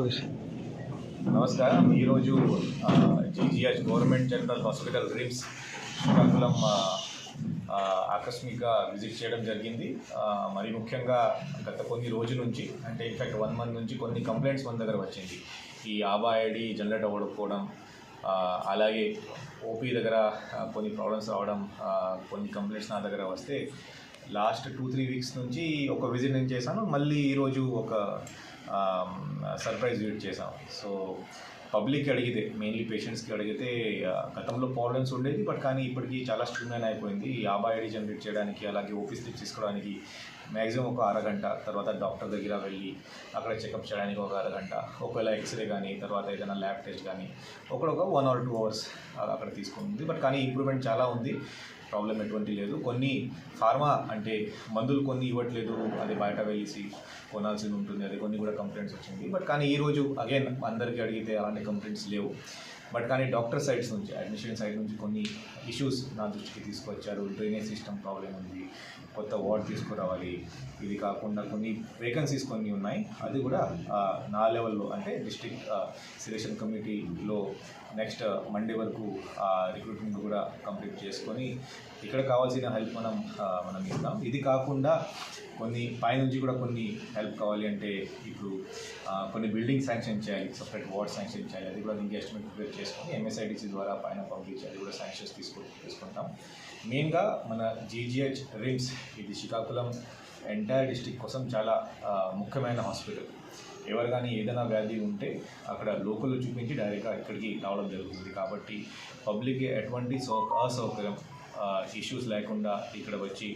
Position నమస్కారం. ఈరోజు GGH government general hospital RIMS Srikakulam ఆకస్మిక విజిట్ చేయడం జరిగింది. మరి ముఖ్యంగా గత కొన్ని రోజుల నుంచి అంటే ఇన్ఫ్యాక్ట్ వన్ మంత్ నుంచి కొన్ని కంప్లైంట్స్ మన దగ్గర వచ్చింది. ఈ ఆబా ఐడి జనరేట్ అవ్వకపోవడం అలాగే ఓపీ దగ్గర కొన్ని ప్రాబ్లమ్స్ రావడం కొన్ని కంప్లైంట్స్ నా దగ్గర వస్తే లాస్ట్ టూ త్రీ వీక్స్ నుంచి ఒక విజిట్ నేను చేశాను. మళ్ళీ ఈరోజు ఒక సర్ప్రైజ్ విజిట్ చేశాం సో పబ్లిక్ అడిగితే మెయిన్లీ పేషెంట్స్కి అడిగితే గతంలో ప్రాబ్లమ్స్ ఉండేది బట్ కానీ ఇప్పటికీ చాలా స్ట్రీమ్లైన్ అయిపోయింది. ఈ ఐడి జనరేట్ చేయడానికి అలాగే ఓపీస్ స్లిప్ తీసుకోవడానికి మ్యాక్సిమం ఒక అరగంట తర్వాత డాక్టర్ దగ్గర వెళ్ళి అక్కడ చెకప్ చేయడానికి ఒక అరగంట. ఒకవేళ ఎక్స్రే కానీ తర్వాత ఏదైనా ల్యాబ్ టెస్ట్ కానీ ఒకడొక వన్ ఆర్ టూ అవర్స్ అక్కడ తీసుకుంది. బట్ కానీ ఇంప్రూవ్మెంట్ చాలా ఉంది. ప్రాబ్లం ఎటువంటి లేదు. కొన్ని ఫార్మా అంటే మందులు కొన్ని ఇవ్వట్లేదు అది బయట వెళ్ళేసి కొనాల్సింది ఉంటుంది అది కొన్ని కూడా కంప్లైంట్స్ వచ్చింది. బట్ కానీ ఈరోజు అగైన్ అందరికీ అడిగితే అలాంటి కంప్లైంట్స్ లేవు. బట్ కానీ డాక్టర్ సైడ్స్ నుంచి అడ్మిషన్ సైడ్ నుంచి కొన్ని ఇష్యూస్ నా దృష్టికి తీసుకొచ్చారు. డ్రైనేజ్ సిస్టమ్ ప్రాబ్లం ఉంది కొత్త వార్డ్ తీసుకురావాలి. ఇది కాకుండా కొన్ని వేకెన్సీస్ కొన్ని ఉన్నాయి. అది కూడా నా లెవెల్లో అంటే డిస్ట్రిక్ట్ సెలక్షన్ కమిటీలో నెక్స్ట్ మండే వరకు రిక్రూట్మెంట్ కూడా కంప్లీట్ చేసుకొని ఇక్కడ కావాల్సిన హెల్ప్ మనం మనం ఇస్తాం ఇది కాకుండా కొన్ని పైనుంచి కూడా కొన్ని హెల్ప్ కావాలి అంటే ఇప్పుడు కొన్ని బిల్డింగ్ శాంక్షన్ చేయాలి సపరేట్ వార్డ్ శాంక్షన్ చేయాలి. అది కూడా దీనికి ఎస్టిమేట్ ప్రిపేర్ చేసుకొని ఎంఎస్ఐడిసి ద్వారా పైన పంపించి అది కూడా శాంక్షన్స్ తీసుకు తీసుకుంటాం. మెయిన్గా మన జీజీహెచ్ రిమ్స్ ఇది శ్రీకాకుళం ఎంటైర్ డిస్టిక్ కోసం చాలా ముఖ్యమైన హాస్పిటల్ ఎవరు కానీ ఏదైనా వ్యాధి ఉంటే అక్కడ లోకల్ చూపించి డైరెక్ట్గా ఇక్కడికి రావడం జరుగుతుంది. కాబట్టి పబ్లిక్ ఎటువంటి సౌ అసౌకర్యం ఇష్యూస్ లేకుండా ఇక్కడ వచ్చి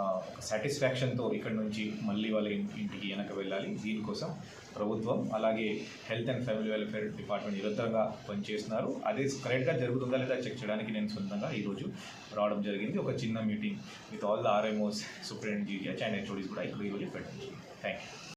ఒక సాటిస్ఫాక్షన్తో ఇక్కడ నుంచి మళ్ళీ వాళ్ళ ఇంటికి వెనక వెళ్ళాలి. దీనికోసం ప్రభుత్వం అలాగే health and family welfare department నిరంతరంగా పనిచేస్తున్నారు. అదే కరెక్ట్గా జరుగుతుందా లేదా చెక్ చేయడానికి నేను సొంతంగా ఈరోజు రావడం జరిగింది. ఒక చిన్న meeting with all the RMOs superintendent GGH and HODs కూడా ఇక్కడ ఈరోజు పెట్టడం థ్యాంక్ యూ